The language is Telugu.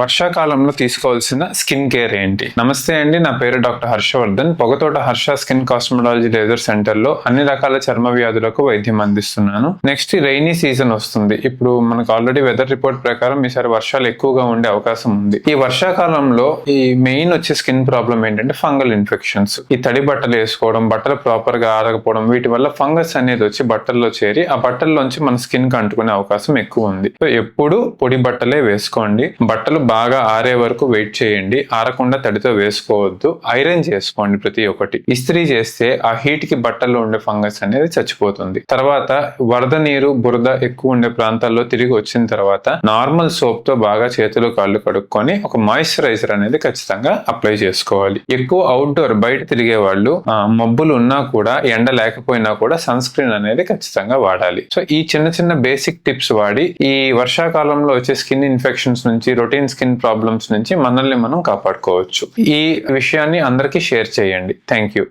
వర్షాకాలంలో తీసుకోవాల్సిన స్కిన్ కేర్ ఏంటి? నమస్తే అండి నా పేరు doctor Harshavardhan. Pogathota Harsha skin cosmetology laser సెంటర్లో అన్ని రకాల చర్మ వ్యాధులకు వైద్యం అందిస్తున్నాను. నెక్స్ట్ రైనీ సీజన్ వస్తుంది. ఇప్పుడు మనకు ఆల్రెడీ వెదర్ రిపోర్ట్ ప్రకారం ఈసారి వర్షాలు ఎక్కువగా ఉండే అవకాశం ఉంది. ఈ వర్షాకాలంలో ఈ మెయిన్ వచ్చే స్కిన్ ప్రాబ్లం ఏంటంటే ఫంగల్ ఇన్ఫెక్షన్స్. ఈ తడి బట్టలు వేసుకోవడం బట్టలు ప్రాపర్గా ఆరకపోవడం వీటి వల్ల ఫంగస్ అనేది వచ్చి బట్టల్లో చేరి ఆ బట్టల్లోంచి మన స్కిన్కి అంటుకునే అవకాశం ఎక్కువ ఉంది. సో ఎప్పుడు పొడి బట్టలే వేసుకోండి. బట్టలు బాగా ఆరే వరకు వెయిట్ చేయండి. ఆరకుండా తడితో వేసుకోవద్దు. ఐరన్ చేసుకోండి ప్రతి ఒక్కటి. ఇస్త్రీ చేస్తే ఆ హీట్కి బట్టల్లో ఉండే ఫంగస్ అనేది చచ్చిపోతుంది. తర్వాత వరద నీరు బురద ఎక్కువ ఉండే ప్రాంతాల్లో తిరిగి వచ్చిన తర్వాత నార్మల్ సోప్తో బాగా చేతులు కాళ్ళు కడుక్కొని ఒక మాయిశ్చరైజర్ అనేది ఖచ్చితంగా అప్లై చేసుకోవాలి. ఎక్కువ అవుట్డోర్ బయట తిరిగే వాళ్ళు మబ్బులు ఉన్నా కూడా ఎండ లేకపోయినా కూడా సన్ స్క్రీన్ అనేది ఖచ్చితంగా వాడాలి. సో ఈ చిన్న చిన్న బేసిక్ టిప్స్ వాడి ఈ వర్షాకాలంలో వచ్చే స్కిన్ ఇన్ఫెక్షన్స్ నుంచి రొటీన్ స్కిన్ ప్రాబ్లమ్స్ నుంచి మనల్ని మనం కాపాడుకోవచ్చు. ఈ విషయాన్ని అందరికీ షేర్ చేయండి. Thank you